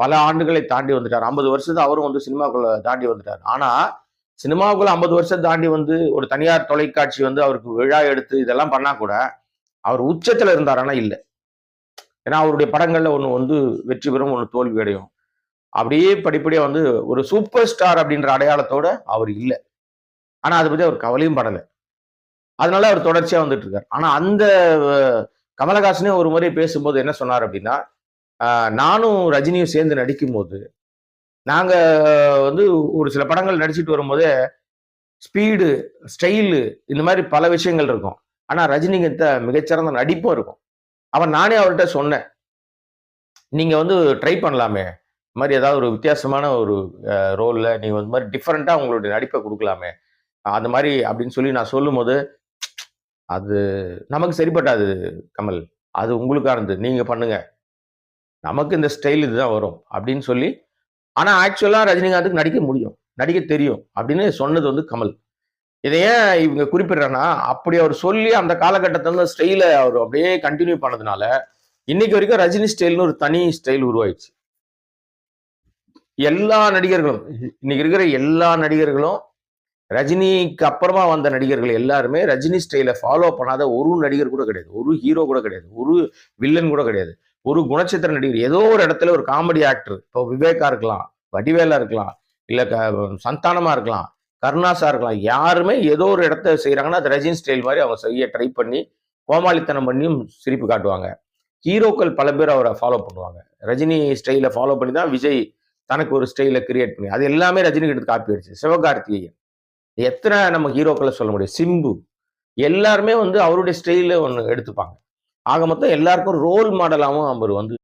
பல ஆண்டுகளை தாண்டி வந்துட்டார். ஐம்பது வருஷத்தை அவரும் வந்து சினிமாக்குள்ள தாண்டி வந்துட்டார். ஆனா சினிமாவுக்குள்ள ஐம்பது வருஷம் தாண்டி வந்து ஒரு தனியார் தொலைக்காட்சி வந்து அவருக்கு விழா எடுத்து இதெல்லாம் பண்ணா கூட அவர் உச்சத்துல இருந்தாரானா இல்லை. ஏன்னா அவருடைய படங்கள்ல ஒன்று வந்து வெற்றி பெறும் ஒன்று தோல்வி அடையும். அப்படியே படிப்படியா வந்து ஒரு சூப்பர் ஸ்டார் அப்படின்ற அடையாளத்தோட அவர் இல்லை. ஆனா அதை பத்தி அவர் கவலையும் படலை. அதனால அவர் தொடர்ச்சியா வந்துட்டு இருக்கார். ஆனா அந்த கமலஹாசனே ஒரு முறை பேசும்போது என்ன சொன்னார் அப்படின்னா நானும் ரஜினியும் சேர்ந்து நடிக்கும்போது நாங்கள் வந்து ஒரு சில படங்கள் நடிச்சிட்டு வரும்போதே ஸ்பீடு ஸ்டைலு இந்த மாதிரி பல விஷயங்கள் இருக்கும். ஆனால் ரஜினிகிட்ட மிகச்சிறந்த நடிப்பும் இருக்கும். அவன் நானே அவர்கிட்ட சொன்னேன் நீங்கள் வந்து ட்ரை பண்ணலாமே. இந்த மாதிரி ஏதாவது ஒரு வித்தியாசமான ஒரு ரோலில் நீங்கள் வந்து மாதிரி டிஃப்ரெண்ட்டாக உங்களுடைய நடிப்பை கொடுக்கலாமே. அந்த மாதிரி அப்படின்னு சொல்லி நான் சொல்லும்போது அது நமக்கு சரிப்பட்டாது கமல். அது உங்களுக்கானது நீங்கள் பண்ணுங்கள் நமக்கு இந்த ஸ்டைல் இதுதான் வரும் அப்படின்னு சொல்லி ஆனா ஆக்சுவலா ரஜினிகாந்துக்கு நடிக்க முடியும் நடிக்க தெரியும் அப்படின்னு சொன்னது வந்து கமல். இதை ஏன் இவங்க குறிப்பிடுறேன்னா அப்படி அவர் சொல்லி அந்த காலகட்டத்துல ஸ்டைலை அவர் அப்படியே கண்டினியூ பண்ணதுனால இன்னைக்கு வரைக்கும் ரஜினி ஸ்டைல்னு ஒரு தனி ஸ்டைல் உருவாயிடுச்சு. எல்லா நடிகர்களும் இன்னைக்கு இருக்கிற எல்லா நடிகர்களும் ரஜினிக்கு அப்புறமா வந்த நடிகர்கள் எல்லாருமே ரஜினி ஸ்டைலை ஃபாலோ பண்ணாத ஒரு நடிகர் கூட கிடையாது ஒரு ஹீரோ கூட கிடையாது ஒரு வில்லன் கூட கிடையாது. ஒரு குணச்சித்திர நடிகர் ஏதோ ஒரு இடத்துல ஒரு காமெடி ஆக்டர் இப்போ விவேகா இருக்கலாம் வடிவேலா இருக்கலாம் இல்லை க- சந்தானமா இருக்கலாம் கருணாசா இருக்கலாம் யாருமே ஏதோ ஒரு இடத்த செய்கிறாங்கன்னா அது ரஜினி ஸ்டைல் மாதிரி அவங்க செய்ய ட்ரை பண்ணி கோமாளித்தனம் பண்ணியும் சிரிப்பு காட்டுவாங்க. ஹீரோக்கள் பல பேர் அவரை ஃபாலோ பண்ணுவாங்க. ரஜினி ஸ்டைலை ஃபாலோ பண்ணி தான் விஜய் தனக்கு ஒரு ஸ்டைலை கிரியேட் பண்ணி அது எல்லாமே ரஜினிக்கு எடுத்து காப்பி அடிச்சு சிவகார்த்திகேயன் எத்தனை நம்ம ஹீரோக்களை சொல்ல முடியும்? சிம்பு. எல்லாருமே வந்து அவருடைய ஸ்டைலில் ஒன்று எடுத்துப்பாங்க. ஆக மொத்தம் எல்லாருக்கும் ரோல் மாடலாகவும் அவர் வந்து